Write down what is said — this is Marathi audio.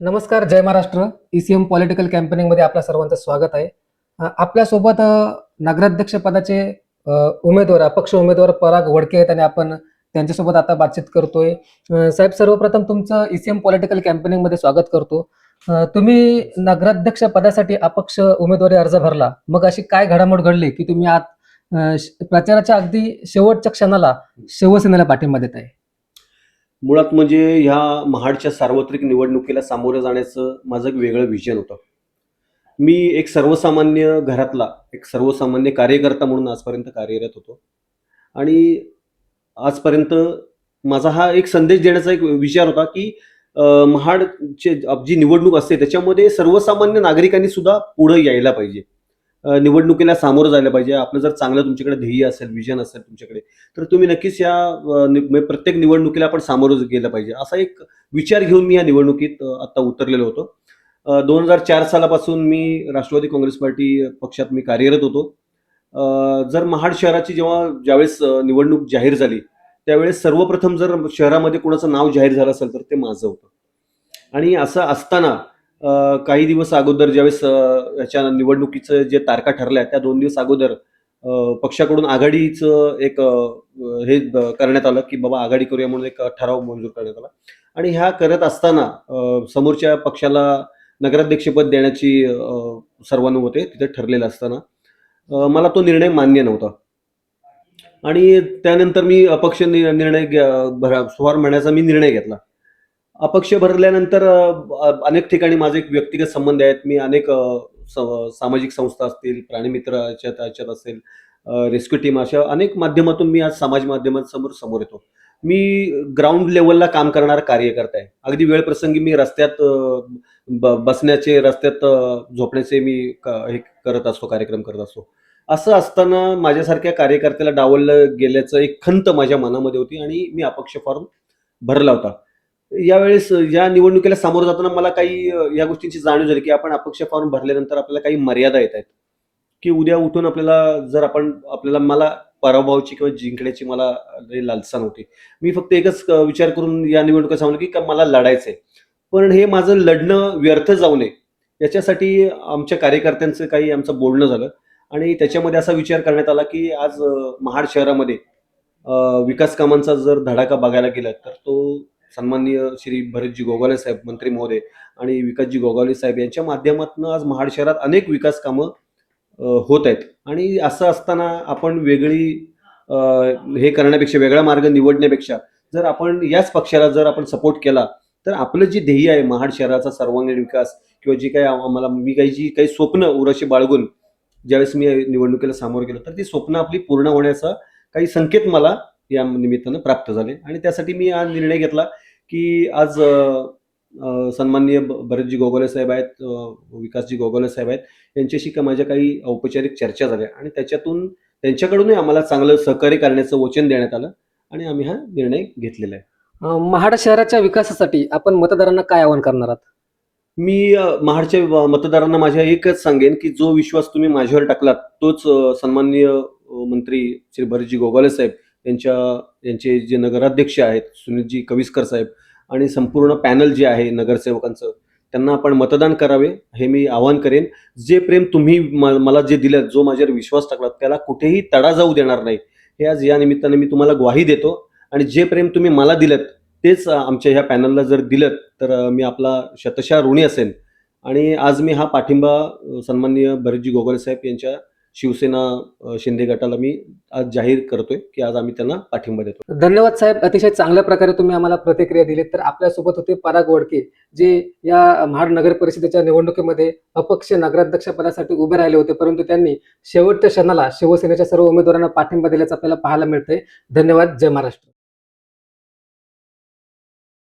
नमस्कार जय महाराष्ट्र. ईसीएम पॉलिटिकल कॅम्पेनिंगमध्ये आपल्या सर्वांचं स्वागत आहे. आपल्यासोबत नगराध्यक्ष पदाचे उमेदवार अपक्ष उमेदवार पराग वडके आहेत आणि आपण त्यांच्यासोबत आता बातचीत करतोय. साहेब सर्वप्रथम तुमचं ईसीएम पॉलिटिकल कॅम्पेनिंगमध्ये स्वागत करतो. तुम्ही नगराध्यक्ष पदासाठी अपक्ष उमेदवारी अर्ज भरला. मग अशी काय घडामोड घडली की तुम्ही आज श- प्रचाराच्या अगदी शेवटच्या क्षणाला शिवसेनेला पाठिंबा देत आहे मुळात म्हणजे ह्या महाडच्या सार्वत्रिक निवडणुकीला सामोरं जाण्याचं माझं एक वेगळं विजन होतं. मी एक सर्वसामान्य घरातला एक सर्वसामान्य कार्यकर्ता म्हणून आजपर्यंत कार्यरत होतो. आणि आजपर्यंत माझा हा एक संदेश देण्याचा एक विचार होता की महाडचे जी निवडणूक असते त्याच्यामध्ये सर्वसामान्य नागरिकांनी सुद्धा पुढे यायला पाहिजे. निवडणुकीला सामोरं जायला पाहिजे. आपलं जर चांगलं तुमच्याकडे ध्येय असेल विजन असेल तुमच्याकडे तर तुम्ही नक्कीच या नि- म्हणजे प्रत्येक निवडणुकीला आपण सामोरं गेलं पाहिजे. असा एक विचार घेऊन मी या निवडणुकीत आत्ता आता उतरलेलो होतो. दोन हजार चार सालापासून मी राष्ट्रवादी काँग्रेस पार्टी पक्षात मी कार्यरत होतो. जर महाड शहराची जेव्हा ज्यावेळेस निवडणूक जाहीर झाली त्यावेळेस सर्वप्रथम जर शहरामध्ये कोणाचं नाव जाहीर झालं असेल तर ते माझं होतं. आणि असं असताना काही दिवस अगोदर ज्यावेळेस याच्या निवडणुकीचं जे तारखा ठरल्या त्या दोन दिवस अगोदर पक्षाकडून आघाडीचं एक हे करण्यात आलं की बाबा आघाडी करूया म्हणून एक ठराव मंजूर करण्यात आला. आणि ह्या करत असताना समोरच्या पक्षाला नगराध्यक्षपद देण्याची सर्वानुमते तिथे ठरलेलं असताना मला तो निर्णय मान्य नव्हता. आणि त्यानंतर मी अपक्ष निर्णय सुवार भरा मी निर्णय घेतला. अपक्ष भरल्यानंतर अनेक ठिकाणी माझे एक व्यक्तिगत संबंध आहेत. मी अनेक स- सामाजिक संस्था असतील प्राणीमित्राच्या त्याच्यात असेल रेस्क्यू टीम अशा अनेक माध्यमातून मी आज समाज माध्यमांसमोर समोर येतो. मी ग्राउंड लेवलला काम करणारा कार्यकर्ता आहे. अगदी वेळ प्रसंगी मी रस्त्यात ब- बसण्याचे रस्त्यात झोपण्याचे मी क- हे करत असतो कार्यक्रम करत असतो. असं असताना माझ्यासारख्या कार्यकर्त्याला डावललं गेल्याचं एक खंत माझ्या मनामध्ये होती आणि मी अपक्ष फॉर्म भरला होता. यावेळेस या निवडणुकीला सामोरं जाताना मला काही या गोष्टींची जाणीव झाली की आपण अपक्ष फॉर्म भरल्यानंतर आपल्याला काही मर्यादा येत आहेत. की उद्या उठून आपल्याला जर आपण आपल्याला मला पराभवाची किंवा जिंकण्याची मला लालसा नव्हती. मी फक्त एकच विचार करून या निवडणुका सांगलो की का मला लढायचंय. पण हे माझं लढणं व्यर्थ जाऊ नये याच्यासाठी आमच्या कार्यकर्त्यांचं काही आमचं बोलणं झालं. आणि त्याच्यामध्ये असा विचार करण्यात आला की आज महाड शहरामध्ये विकास कामांचा जर धडाका बघायला गेला तर तो सन्माननीय श्री भरतजी गोगावले साहेब मंत्री महोदय आणि विकासजी गोगावले साहेब यांच्या माध्यमातून आज महाड शहरात अनेक विकास कामं होत आहेत. आणि असं असताना आपण वेगळी हे करण्यापेक्षा वेगळा मार्ग निवडण्यापेक्षा जर आपण याच पक्षाला जर आपण सपोर्ट केला तर आपलं जे ध्येय आहे महाड शहराचा सर्वांगीण विकास किंवा जी काही आम्हाला मी काही जी काही स्वप्न उराशी बाळगून ज्यावेळेस मी निवडणुकीला सामोरं गेलो तर ती स्वप्न आपली पूर्ण होण्याचा काही संकेत मला या निमित्तानं प्राप्त झाले. आणि त्यासाठी मी हा निर्णय घेतला की आज सन्माननीय भरतजी गोगावले साहेब आहेत विकासजी गोगावले साहेब आहेत यांच्याशी का माझ्या काही औपचारिक चर्चा झाल्या आणि त्याच्यातून त्यांच्याकडूनही आम्हाला चांगलं सहकार्य करण्याचं वचन देण्यात आलं आणि आम्ही हा निर्णय घेतलेला आहे. महाड शहराच्या विकासासाठी आपण मतदारांना काय आवाहन करणार आहात? मी महाडच्या मतदारांना माझ्या एकच सांगेन की जो विश्वास तुम्ही माझ्यावर टाकलात तोच सन्माननीय मंत्री श्री भरतजी गोगावले साहेब त्यांच्या यांचे जे नगराध्यक्ष आहेत सुनीलजी कविस्कर साहेब आणि संपूर्ण पॅनल जे आहे नगरसेवकांचं त्यांना आपण मतदान करावे हे मी आवाहन करेन. जे प्रेम तुम्ही म- मला जे दिलं जो माझ्यावर विश्वास टाकलात त्याला कुठेही तडा जाऊ देणार नाही. हे आज या निमित्ताने मी तुम्हाला ग्वाही देतो आणि जे प्रेम तुम्ही मला दिलं तेच आमच्या ह्या पॅनलला जर दिलं तर मी आपला शतशा ऋणी असेन. आणि आज मी हा पाठिंबा सन्माननीय भरतजी गोगोले साहेब यांच्या शिवसेना शिंदे गटाला मी आज जाहीर करतोय की आज आम्ही त्यांना पाठिंबा देतो धन्यवाद साहेब. अतिशय चांगल्या प्रकारे तुम्ही आम्हाला प्रतिक्रिया दिली तर आपल्यासोबत होते पराग वडके जे या महाड नगर परिषदेच्या निवडणुकीमध्ये अपक्ष नगराध्यक्षपदासाठी उभे राहिले होते. परंतु त्यांनी शेवटच्या क्षणाला शिवसेनेच्या सर्व उमेदवारांना पाठिंबा दिल्याचं आपल्याला पाहायला मिळतंय. धन्यवाद. जय महाराष्ट्र.